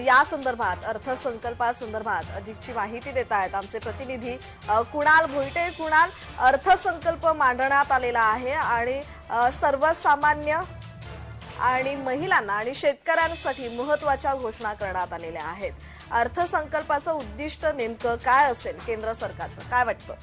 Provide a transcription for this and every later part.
या संदर्भात अर्थसंकल्पासंदर्भात अधिकची माहिती देत आहेत आमचे प्रतिनिधी. कुणाल भोईटे कुणाल अर्थसंकल्प मांडण्यात आलेला आहे आणि सर्वसामान्य आणि महिलांना आणि शेतकऱ्यांसाठी महत्त्वाच्या घोषणा करण्यात आलेल्या आहेत. अर्थसंकल्पाचं उद्दिष्ट नेमकं काय असेल केंद्र सरकारचं? काय वाटतं?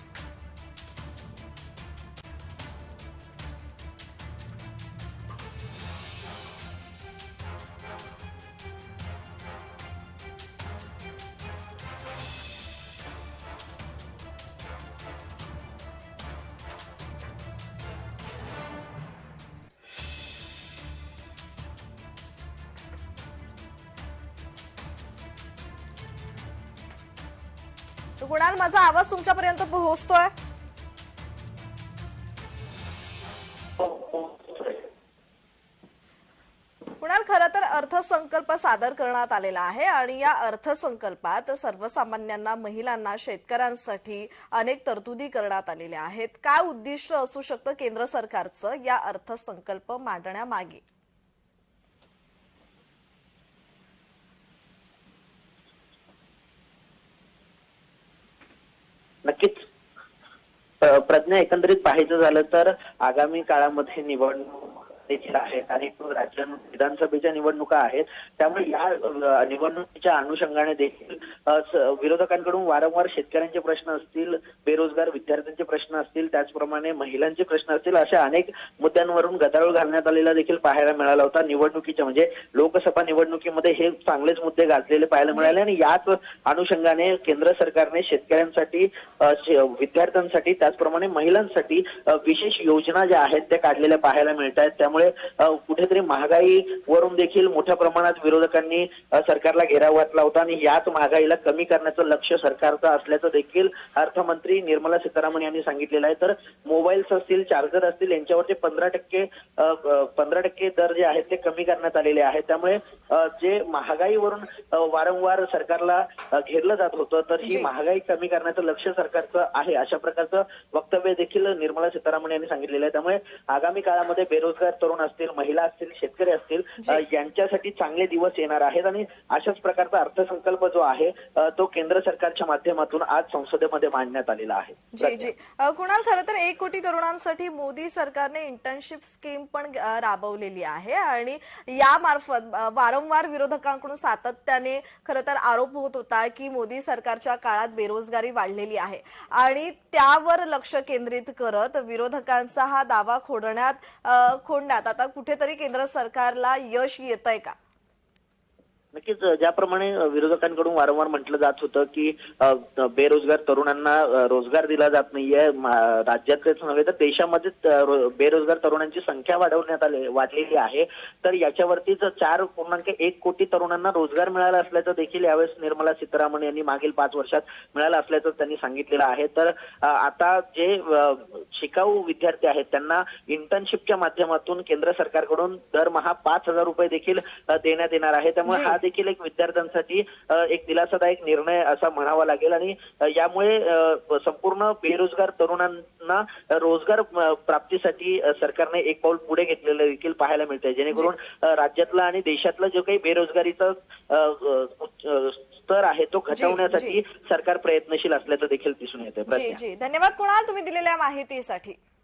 कुणाल माझा आवाज तुमच्यापर्यंत पोहोचतोय? कुणाल खरं तर अर्थसंकल्प सादर करण्यात आलेला आहे आणि या अर्थसंकल्पात सर्वसामान्यांना महिलांना शेतकऱ्यांसाठी अनेक तरतुदी करण्यात आलेल्या आहेत. काय उद्दिष्ट असू शकतं केंद्र सरकारचं या अर्थसंकल्प मांडण्यामागे? नक्कीच. प्रज्ञा एकंदरीत पाहायचं झालं तर आगामी काळामध्ये निवडणूक देखील आहेत आणि राज्य विधानसभेच्या निवडणुका आहेत. त्यामुळे या निवडणुकीच्या अनुषंगाने देखील विरोधकांकडून वारंवार शेतकऱ्यांचे प्रश्न असतील बेरोजगार विद्यार्थ्यांचे प्रश्न असतील त्याचप्रमाणे महिलांचे प्रश्न असतील अशा अनेक मुद्द्यांवरून गदारोळ घालण्यात आलेला देखील पाहायला मिळाला होता. निवडणुकीच्या म्हणजे लोकसभा निवडणुकीमध्ये हे चांगलेच मुद्दे गाजलेले पाहायला मिळाले आणि याच अनुषंगाने केंद्र सरकारने शेतकऱ्यांसाठी विद्यार्थ्यांसाठी त्याचप्रमाणे महिलांसाठी विशेष योजना ज्या आहेत त्या काढलेल्या पाहायला मिळत आहेत त्यामुळे अ, कुठेतरी महागाईवरून देखील मोठ्या प्रमाणात विरोधकांनी सरकारला घेराव घातला होता आणि याच महागाईला कमी करण्याचं लक्ष सरकारचं असल्याचं देखील अर्थमंत्री निर्मला सीतारामन यांनी सांगितलेलं आहे. तर मोबाईल्स असतील चार्जर असतील यांच्यावरचे पंधरा टक्के पंधरा टक्के दर जे आहेत ते कमी करण्यात आलेले आहेत. त्यामुळे जे महागाईवरून वारंवार सरकारला घेरलं जात होतं तर. ही महागाई कमी करण्याचं लक्ष सरकारचं आहे अशा प्रकारचं वक्तव्य देखील निर्मला सीतारामन यांनी सांगितलेलं आहे. त्यामुळे आगामी काळामध्ये बेरोजगार तरुण असतील महिला असतील शेतकरी असतील यांच्यासाठी चांगले दिवस येणार आहेत आणि अशाच प्रकारचा अर्थसंकल्प जो आहे तो केंद्र सरकारच्या माध्यमातून आज संसदेमध्ये मांडण्यात आलेला आहे. जी जी. अ, कुणाल खरं तर एक कोटी तरुणांसाठी मोदी सरकारने इंटर्नशिप स्कीम पण राबवलेली आहे आणि यामार्फत वारंवार विरोधकांकडून सातत्याने खरं तर आरोप होत होता की मोदी सरकारच्या काळात बेरोजगारी वाढलेली आहे. आणि त्यावर लक्ष केंद्रित करत विरोधकांचा हा दावा खोडण्यात अ, खोडण्यात आता कुठेतरी केंद्र सरकारला यश येत आहे का? नक्कीच ज्याप्रमाणे विरोधकांकडून वारंवार म्हटलं जात होतं की बेरोजगार तरुणांना रोजगार दिला जात नाहीये. राज्यातलेच नव्हे तर देशामध्येच बेरोजगार तरुणांची संख्या वाढवण्यात आली वाढलेली आहे. तर याच्यावरतीच चार पूर्णांक एक कोटी तरुणांना रोजगार मिळाला असल्याचं देखील यावेळेस निर्मला सीतारामन यांनी मागील पाच वर्षात मिळालं असल्याचं त्यांनी सांगितलेलं आहे. तर आता जे शिकाऊ विद्यार्थी आहेत त्यांना इंटर्नशिपच्या माध्यमातून केंद्र सरकारकडून दरमहा पाच हजार रुपये देखील देण्यात येणार आहे. त्यामुळे. हा देखील एक विद्यार्थ्यांसाठी एक दिलासादायक निर्णय असा म्हणावा लागेल. आणि यामुळे संपूर्ण बेरोजगार तरुणांना रोजगार प्राप्तीसाठी सरकारने एक पाऊल पुढे घेतलेलं देखील पाहायला मिळतंय. जेणेकरून राज्यातला आणि देशातला जो काही बेरोजगारीचा स्तर आहे तो घटवण्यासाठी सरकार प्रयत्नशील असल्याचं देखील दिसून जी. धन्यवाद कुणाल तुम्ही दिलेल्या माहितीसाठी.